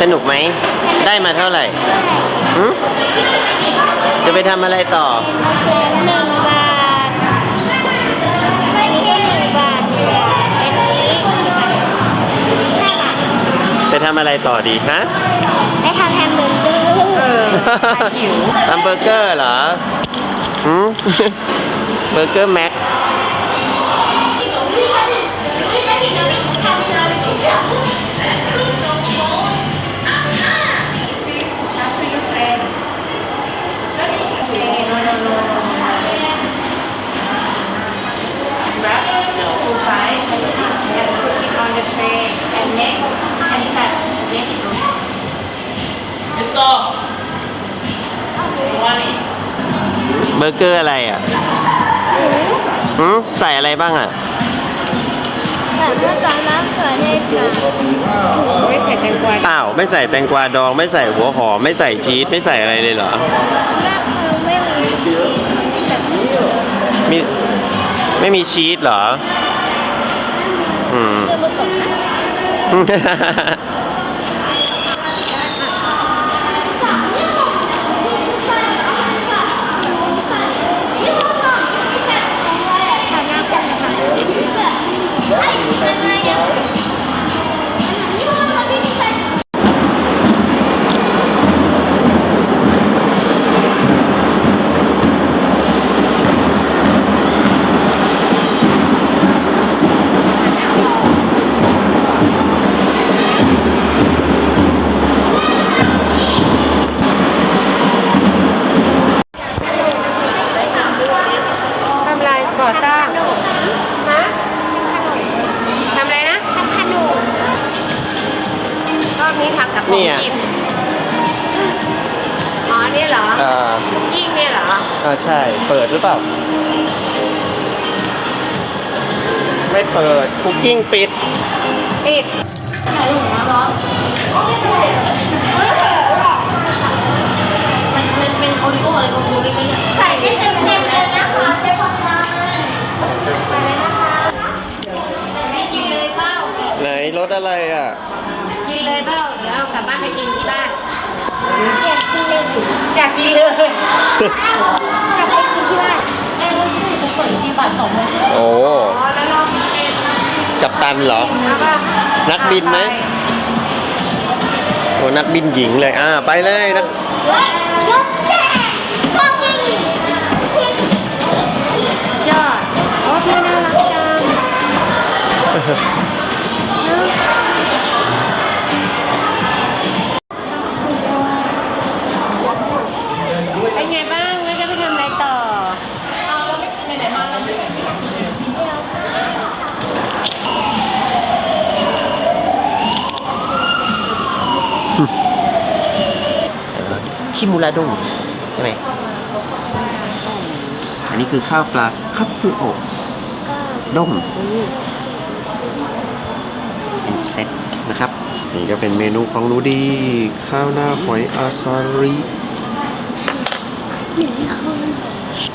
สนุกไหม ได้มาเท่าไหร่หึจะไปทำอะไรต่อ หนึ่งบาท ไม่ใช่หนึ่งบาทเนี่ยอันนี้ห้าบาทไปทำอะไรต่อดีฮะได้ทำแฮมเบอร์เกอร์เออหิว ทำเบอร์เกอร์เหรอหืม เบอร์เกอร์แม็ก เบอร์เกอร์อะไรอะหืมใส่อะไรบ้างอะแบบเมื่อตอนน้ำเกิดเหตุการณ์ไม่ใส่แตงกวาเปล่าไม่ใส่แตงกวาดอง ไม่ใส่หัวหอมไม่ใส่ชีสไม่ใส่อะไรเลยเหรอก็คือไม่มีแบบมีไม่มีชีสเหรอ อืม คือผสม Ha ha ha ha. ทำอะไรก่อสร้าง ฮะทำอะไรนะทำขนมรอบนี้ทำแต่ขอเนี่งยกิน อ๋อเนี่ยเหรอ อ่ายิ่งเนี่ยเหรอ อ่าใช่ เปิดหรือเปล่า ไม่เปิดคุกกิ้งปิด ปิด ใส่ให้เต็มๆเลยนะคะใช้ความช้ากินเลยเปล่าไหนรถอะไรอะ กินเลยเปล่าเดี๋ยวเอากลับบ้านไปกินที่บ้านอยากกินเลยอยากกินเลยอยากไปกินที่บ้านไอ้รถที่จะเปิดที่บาทสองโมงโอ้ อ๋อแล้วรอบนี้เป็นกับตันเหรอเอาป่ะ นักบินไหมโอ้นักบินหญิงเลย อ่า ไปเลยนักเฮ้ยยกแค่ก็มียอดโอ้พี่น่ารักจัง คิมูระดงใช่ไหมอันนี้คือข้าวปลาคัตสึโอะด้งเป็นเซตนะครับ นี่ก็เป็นเมนูของหนูดี ข้าวหน้าหอยอาซาริ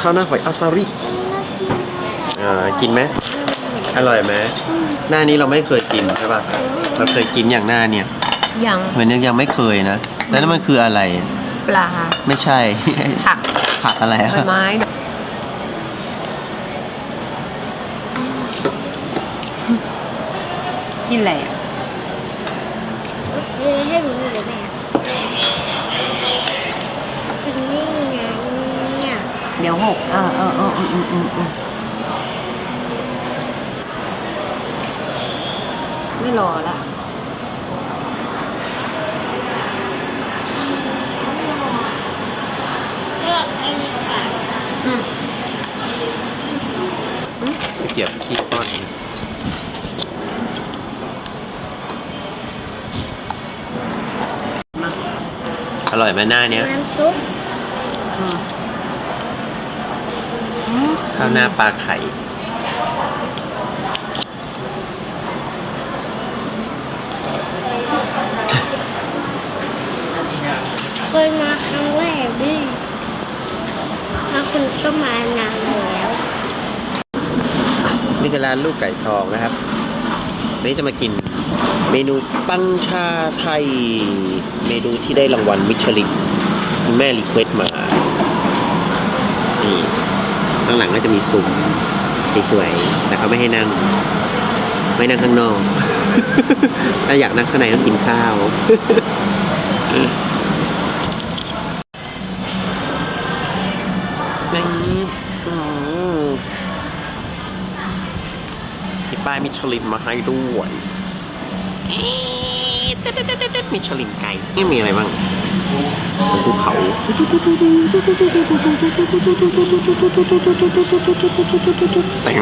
ข้าวหน้าหอยอาซาริอ่ากินไหมอร่อยไหมหน้านี้เราไม่เคยกินใช่ป่ะเราเคยกินอย่างหน้าเนี่ยยังเหมือนยังยังไม่เคยนะ แล้วนั่นมันคืออะไร ปลา ไม่ใช่ ผัก ผักอะไรใบอะไม้กินอะไรอะเออให้รู้เลยแม่กินนี่ไงเนี่ยเดี๋ยวหกเออเออเอออืมอืมอืมอืมไม่รอละ เลือกไอ้นี่ค่ะ เกี่ยวขี้ก้อนอร่อยไหมหน้าเนี้ยน้ำซุปข้าวหน้าปลาไข่เคยมาครั้งแรกด้วย แล้วคุณก็มานานแล้วนี่คือร้านลูกไก่ทองนะครับวันนี้จะมากินเมนูปังชาไทย เมนูที่ได้รางวัลมิชลินคุณแม่รีเควสต์มา นี่ข้างหลังก็จะมีซุ้มสวยๆ แต่เขาไม่ให้นั่ง ไม่นั่งข้างนอก ถ้าอยากนั่งข้างในต้องกินข้าว ป้ายมิชลินมาให้ด้วยเอ๊ะตึ๊ดตึ๊ดตึ๊ดตึ๊ดมิชลินไก่นี่มีอะไรบ้างบนภูเขาแต่ง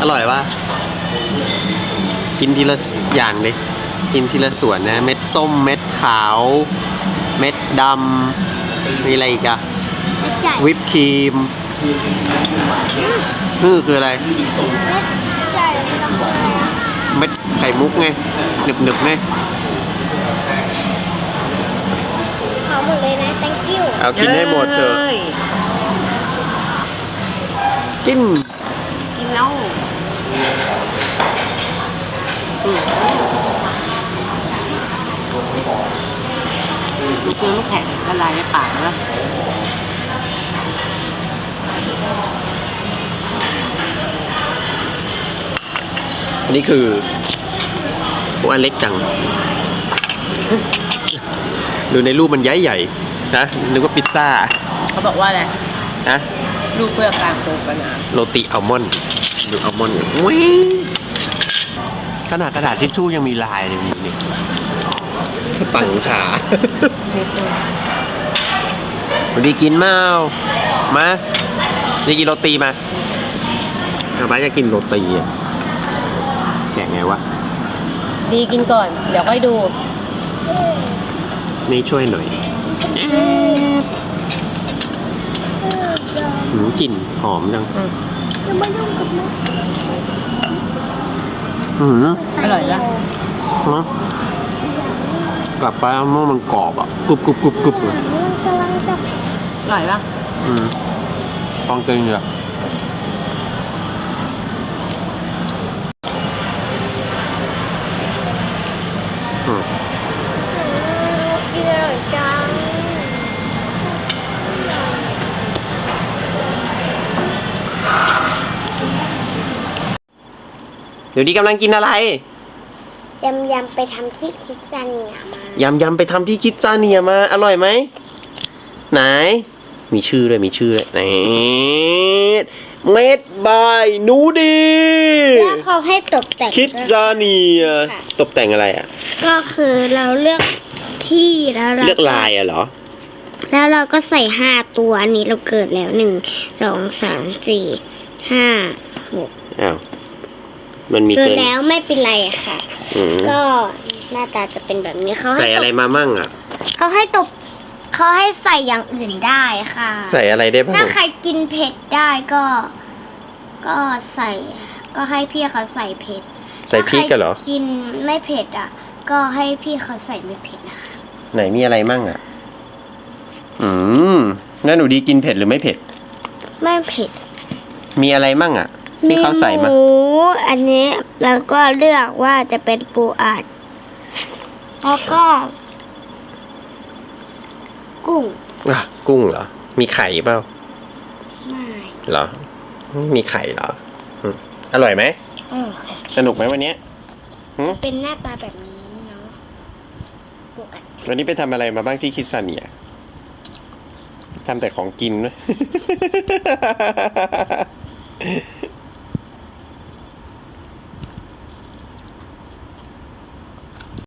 อร่อยปะกินทีละอย่างเลยกินทีละส่วนนะ เม็ดส้ม เม็ดขาว เม็ดดำมีอะไรอีกอะเม็ดใหญ่วิปครีม นี่คืออะไรเม็ดใหญ่มันจะคืออะไรอะเม็ดไข่มุกไงหนึบหนึบๆไงเขาหมดเลยนะ thank you เอากินให้หมดเถอะยกินกินแล้วลูกเกลือลูกแข็งละลายในปากแล้ อันนี้คือโอ้อันเล็กจัง ดูในรูปมันใหญ่ใหญ่ๆนะนึกว่าพิซซ่าเขาบอกว่าอะไรนะลูกเพื่อการโตปัญหาโรตีอัลมอนด์ดูอัลมอนด์เว้ยขนาดกระดาษทิชชู่ยังมีลายเลยนี่ปังชาดีกินเมามาดีกินโรตีมาอาบ้าจะกินโรตีอะ แกะไงวะ ดีกินก่อน เดี๋ยวค่อยดู นี่ช่วยหน่อยหืมกลิ่นหอมจังจะมายุ่งกับมุกหืมอร่อยจ้ะฮะกลับไปเอาเมื่อมันกรอบอะกรุบกรุบกรุบกรุบเลยมันกำลังจะอร่อยปะอืมฟองเกินเลยอืม กินอร่อยจังเดี๋ยวนี้กำลังกินอะไร ยำยำๆไปทำที่คิดซาเนียมายำยำไปทำที่คิดซาเนียมา อร่อยไหม ไหน มีชื่อด้วยมีชื่อด้วยไหน เม็ดบายหนูดี แล้วเขาให้ตกแต่งคิดซาเนียค่ะตกแต่งอะไรอะ ก็คือเราเลือกที่แล้วเราเลือกลายอะเหรอ แล้วเราก็ใส่ห้าตัวอันนี้เราเกิดแล้วหนึ่งสองสามสี่ห้าหกอ้าวมันมีเกิดเกินแล้วไม่เป็นไรค่ะอืมก็หน้าตาจะเป็นแบบนี้เขาใส่ให้อะตไรกมามั่งอะเขาให้ตก เขาให้ใส่อย่างอื่นได้ค่ะ ใส่อะไรได้บ้างถ้าใครกินเผ็ดได้ก็ ก็ใส่ ก็ให้พี่เขาใส่เผ็ดใส่พริกกันเหรอ ถ้าใคกินไม่เผ็ดอะ ก็ให้พี่เขาใส่ไม่เผ็ดนะคะไหนมีอะไรมั่งอะ อืมงั้นหนูดีกินเผ็ดหรือไม่เผ็ด ไม่เผ็ดมีอะไรมั่งอะที่เขาใส่มา หมูอันนี้แล้วก็เลือกว่าจะเป็นปูอัดแล้วก็ กุ้งอะกุ้งเหรอ มีไข่เปล่าไม่เหรอ มีไข่เหรออืมอร่อยไหม เออค่ะสนุกไหมวันเนี้ยเป็นหน้าตาแบบนี้เนาะปูอัดวันนี้ไปทำอะไรมาบ้างที่คิดซาเนียทำแต่ของกินด้วย